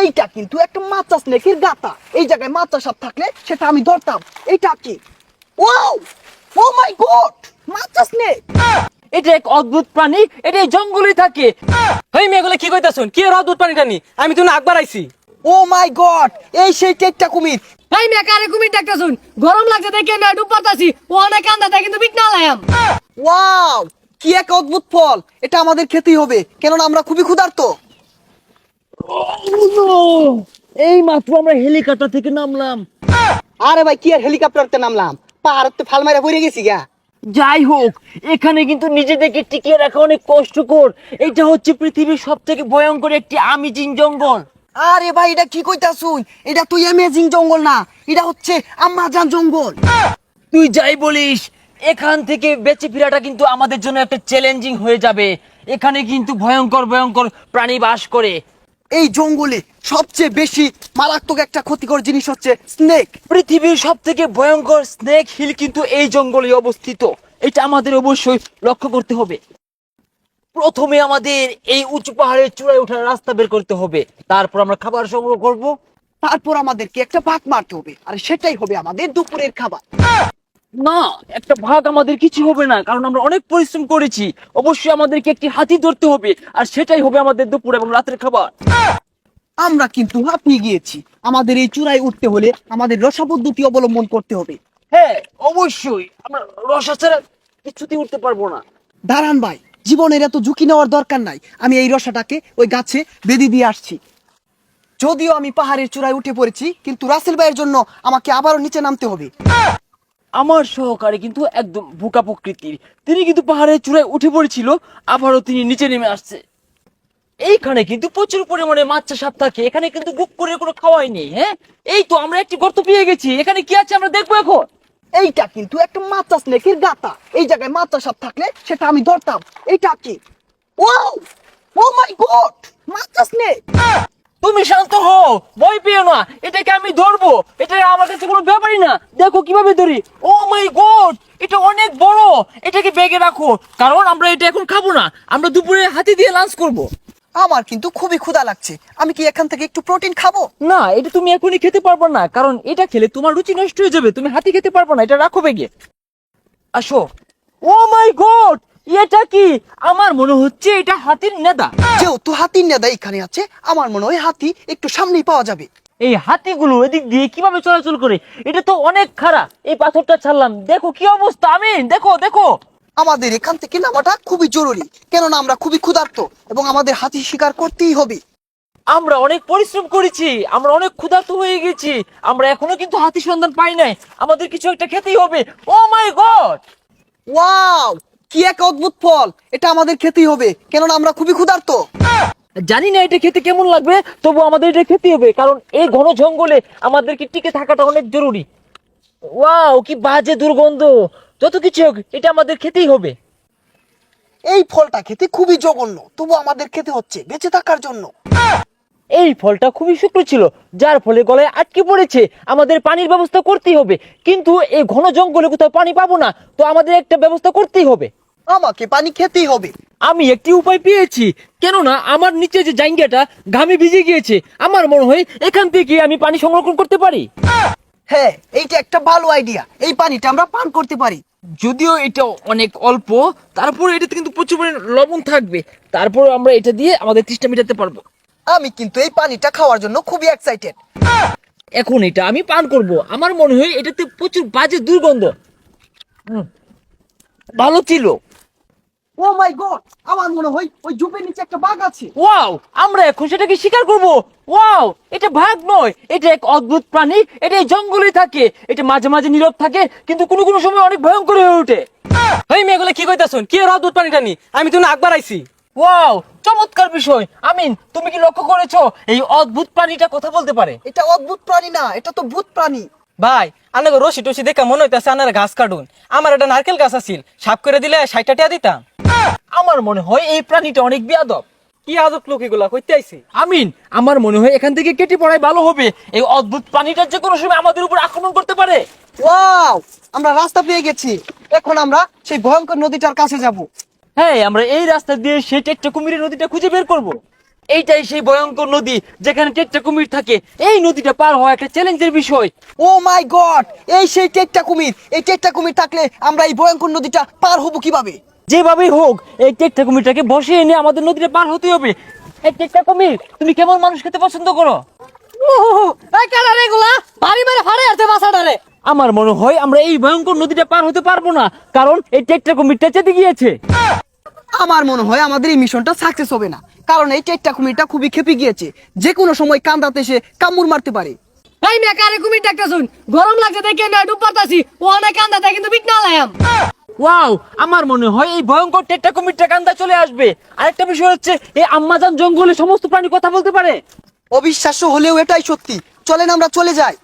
এইটা কিন্তু একটা মাচা স্নেকের গাতা। এই জায়গায় মাচা সাপ থাকলে সেটা আমি ধরতাম। এইটা কি? ওয়াও ও মাই গড মাচা স্নেক এটা এক অদ্ভুত প্রাণী এটা এই জঙ্গলে থাকে। হেই মেয়েগুলো কি কইতাছুন? কি এর অদ্ভুত প্রাণীটা নি? আমি তো আকবার আইছি ও মাই গড এই সেই টেকটা কুমির। এই মেয়ে কারে কুমির ডাকতে শুন গরম লাগছে দেখে আমি ডুব পাতাছি ও অনেক কান্দা কিন্তু বিট না লায়াম ওয়াও কি এক অদ্ভুত ফল! এটা আমাদের খেতেই হবে কেননা আমরা খুবই ক্ষুধার্ত। এই মাত্র আমরা হেলিকপ্টার থেকে নামলাম। আরে ভাই কি আর হেলিকপ্টারতে নামলাম? পাহাড়তে ফাল মারা পড়ে গেছি গা। যাই হোক এখানে কিন্তু নিজেদেরকে টিকিয়ে রাখা অনেক কষ্টকর। এটা হচ্ছে পৃথিবীর সব থেকে ভয়ঙ্কর একটি আমিজিং জঙ্গল। আরে ভাই এটা কি কইতাছুন এটা তুই অ্যামেজিং জঙ্গল না এটা হচ্ছে আমাজন জঙ্গল। তুই যাই বলিস এখান থেকে বেঁচে ফেরাটা কিন্তু আমাদের জন্য একটা চ্যালেঞ্জিং হয়ে যাবে। এখানে কিন্তু ভয়ঙ্কর ভয়ঙ্কর প্রাণী বাস করে। এই জঙ্গলে সবচেয়ে বেশি মারাত্মক একটা ক্ষতিকর জিনিস হচ্ছে স্নেক পৃথিবীর সব থেকে ভয়ঙ্কর স্নেক হিল কিন্তু এই জঙ্গলে অবস্থিত। এটা আমাদের অবশ্যই লক্ষ্য করতে হবে। প্রথমে আমাদের এই উঁচু পাহাড়ের চূড়ায় ওঠার রাস্তা বের করতে হবে। তারপর আমরা খাবার সংগ্রহ করব। তারপর আমাদেরকে একটা ভাত মারতে হবে। আর সেটাই হবে আমাদের দুপুরের খাবার। না, একটা ভাগ আমাদের কিছু হবে না, কারণ আমরা অনেক পরিশ্রম করেছি। অবশ্যই আমাদেরকে একটি হাতি ধরতে হবে, আর সেটাই হবে আমাদের দুপুর এবং রাতের খাবার। আমরা কিন্তু হাঁপিয়ে গিয়েছি। আমাদের এই চূড়ায় উঠতে হলে আমাদের রসা পদ্ধতি অবলম্বন করতে হবে। হ্যাঁ অবশ্যই। আমরা রসা ছাড়া কিছুতেই উঠতে পারব না। দাঁড়ান ভাই, জীবনের এত ঝুঁকি নেওয়ার দরকার নাই। আমি এই রসাটাকে ওই গাছে বেঁধে দিয়ে আসছি। যদিও আমি পাহাড়ের চূড়ায় উঠে পড়েছি, কিন্তু রাসেল ভাইয়ের জন্য আমাকে আবারও নিচে নামতে হবে। আমার সহকারী কিন্তু একদম বোকা প্রকৃতির। তিনি কিন্তু পাহাড়ের চূড়ায় উঠে পড়েছিল, আবারও তিনি নিচে নেমে আসছে। এইখানে কিন্তু প্রচুর পরিমাণে মাছ সাপ থাকে, এখানে কিন্তু বুক করে কোনো খাওয়াই নেই হ্যাঁ? এই তো আমরা একটি গর্ত পেয়ে গেছি, এখানে কি আছে আমরা দেখব এখন? এইটা কিন্তু একটা মাচা স্নেকের গাতা। এই জায়গায় মাচা সাপ থাকলে সেটা আমি ধরতাম। এইটা কি? ওয়াও! ও মাই গড মাচা স্নেক তুমি শান্ত হও ভয় পেও না। এটাকে আমি ধরবো। এটা আমার কাছে কোনো ব্যাপারই না। দেখো কীভাবে ধরি। ও মাই গড এটা অনেক বড়। এটাকে ব্যাগে রাখো। কারণ আমরা এটা এখন খাব না। আমরা দুপুরে হাতি দিয়ে লাঞ্চ করব। আমার কিন্তু খুবই ক্ষুধা লাগছে। আমি কি এখান থেকে একটু প্রোটিন খাব? না এটা তুমি এখনই খেতে পারবে না। কারণ এটা খেলে তোমার রুচি নষ্ট হয়ে যাবে। তুমি হাতি খেতে পারবে না। এটা রাখো বেগে। আসো। ও মাই গড এটা কি? আমার মনে হচ্ছে এটা হাতির নেদা। যেহেতু হাতির নেদা এখানে আছে আমার মনে হয় হাতি একটু সামনেই পাওয়া যাবে। এই হাতিগুলো এদিক দিয়ে কীভাবে চলাচল করে? এটা তো অনেক খারাপ এই পাথরটা ছাড়লাম। দেখো কি অবস্থা আমি দেখো দেখো! আমাদের এখান থেকে নামাটা খুবই জরুরি কেননা আমরা খুবই ক্ষুধার্ত এবং আমাদের হাতি শিকার করতেই হবে। আমরা অনেক পরিশ্রম করেছি আমরা অনেক ক্ষুধার্ত হয়ে গেছি আমরা এখনও কিন্তু হাতি সন্ধান পাই নাই। আমাদের কিছু একটা খেতেই হবে। ও মাই গড ওয়াও কি এক অদ্ভুত ফল? এটা আমাদের খেতেই হবে। কেননা আমরা খুবই ক্ষুধার্ত। জানি না এটা খেতে কেমন লাগবে তবু আমাদের এটা খেতে হবে কারণ এই ঘন জঙ্গলে আমাদেরকে টিকে থাকাটা অনেক জরুরি। ওয়াও কি বাজে দুর্গন্ধ। যত কিছু হোক এটা আমাদের খেতেই হবে। এই ফলটা খেতে খুবই জঘন্য তবু আমাদের খেতে হচ্ছে বেঁচে থাকার জন্য। এই ফলটা খুবই শুকনো ছিল যার ফলে গলায় আটকে পড়েছে। আমাদের পানির ব্যবস্থা করতেই হবে। কিন্তু এই ঘন জঙ্গলে কোথাও পানি পাবো না তো আমাদের একটা ব্যবস্থা করতেই হবে। আমাকে পানি খেতেই হবে। আমি একটি উপায় পেয়েছি কেননা আমার নিচে যে জাইঙ্গাটা ঘামে ভিজে গিয়েছে আমার মনে হয় এখান থেকে আমি পানি সংরক্ষণ করতে পারি। হ্যাঁ এইটা একটা ভালো আইডিয়া। এই পানিটা আমরা পান করতে পারি। যদিও এটা অনেক অল্প তারপরে এটাতে কিন্তু প্রচুর পরিমাণে লবণ থাকবে। তারপরে আমরা এটা দিয়ে আমাদের তৃষ্ণা মেটাতে পারব। আমি কিন্তু এই পানিটা খাওয়ার জন্য খুবই এক্সাইটেড এখন এটা আমি পান করব। আমার মনে হয় এটাতে প্রচুর বাজে দুর্গন্ধ। ভালো ছিল। ও মাই গড আমার মনে হয় ওই জুপের নিচে একটা বাঘ আছে। ওয়াও আমরা এখন সেটাকে শিকার করব। ওয়াও এটা ভাগ নয় এটা এক অদ্ভুত প্রাণী এটা এই জঙ্গলে থাকে এটা মাঝে মাঝে নীরব থাকে কিন্তু কোনো কোনো সময় অনেক ভয়ঙ্কর হয়ে ওঠে। এই মেয়েগুলো কি কইতাছুন? কি অদ্ভুত প্রাণীটা নি? আমি তো না আকবার আইছি ওয়াও চমৎকার বিষয়। আমিন তুমি কি লক্ষ্য করেছ? এই অদ্ভুত প্রাণীটা কথা বলতে পারে। এটা অদ্ভুত প্রাণী না এটা তো ভূত প্রাণী। ভাই আপনাকে রশি টসি দেখে মনে হইতেছে আপনারা ঘাস কাটুন। আমার একটা নারকেল গাছ আছিল সাপ করে দিলে ষাটটা টিয়া দিতাম। আমার মনে হয় এই প্রাণীটা অনেক বেয়াদব। কি আজব লোক এগুলা কইতে আইছি? আমিন আমার মনে হয় এখান থেকে কেটে পড়াই ভালো হবে। এই অদ্ভুত প্রাণীটা যে কোনো সময় আমাদের উপর আক্রমণ করতে পারে। ওয়াও আমরা রাস্তা পেয়ে গেছি। এখন আমরা সেই ভয়ঙ্কর নদীটার কাছে যাব। হ্যাঁ আমরা এই রাস্তা দিয়ে সেই একটা কুমিরের নদীটা খুঁজে বের করব। এইটাই সেই ভয়ঙ্কর নদী যেখানে টেট্টা কুমির থাকে। এই নদীটা পার হওয়া একটা চ্যালেঞ্জের বিষয়। ও মাই গড এই সেই টেকটা কুমির এই টেকটা কুমির থাকলে আমরা এই ভয়ঙ্কর নদীটা পার হব কীভাবে? যেভাবেই হোক এই টেট্টা কুমিরটাকে বসে এনে আমাদের নদীটা পার হতে হবে। এই টেট্টা কুমির তুমি কেমন মানুষ খেতে পছন্দ করো? এই কেডা রে এগুলা? বাড়ি মেরে ফাড়ে আসছে বাসাটারে আমার মনে হয় আমরা এই ভয়ঙ্কর নদীটা পার হতে পারব না কারণ এই টেট্টা কুমিরটা চেতে গিয়েছে। আমার মনে হয় আমাদের এই মিশনটা সাকসেস হবে না কারণ এই টেকটা কুমিরটা খুবই খেপে গিয়েছে যে কোনো সময় কান্দাতে এসে কামড় মারতে পারে। এই মেকারে কুমির ডাক্তার শুন? গরম লাগছে দেখে না ডুব পারতাছি? ও অনেক কান্দাতে কিন্তু বিট না লায়াম ওয়াও আমার মনে হয় এই ভয়ঙ্কর টেট্টা কুমিরটা কান্দা চলে আসবে। আরেকটা বিষয় হচ্ছে এই আম্মাজান জঙ্গলে সমস্ত প্রাণী কথা বলতে পারে? অবিশ্বাস্য হলেও এটাই সত্যি। চলেন আমরা চলে যাই।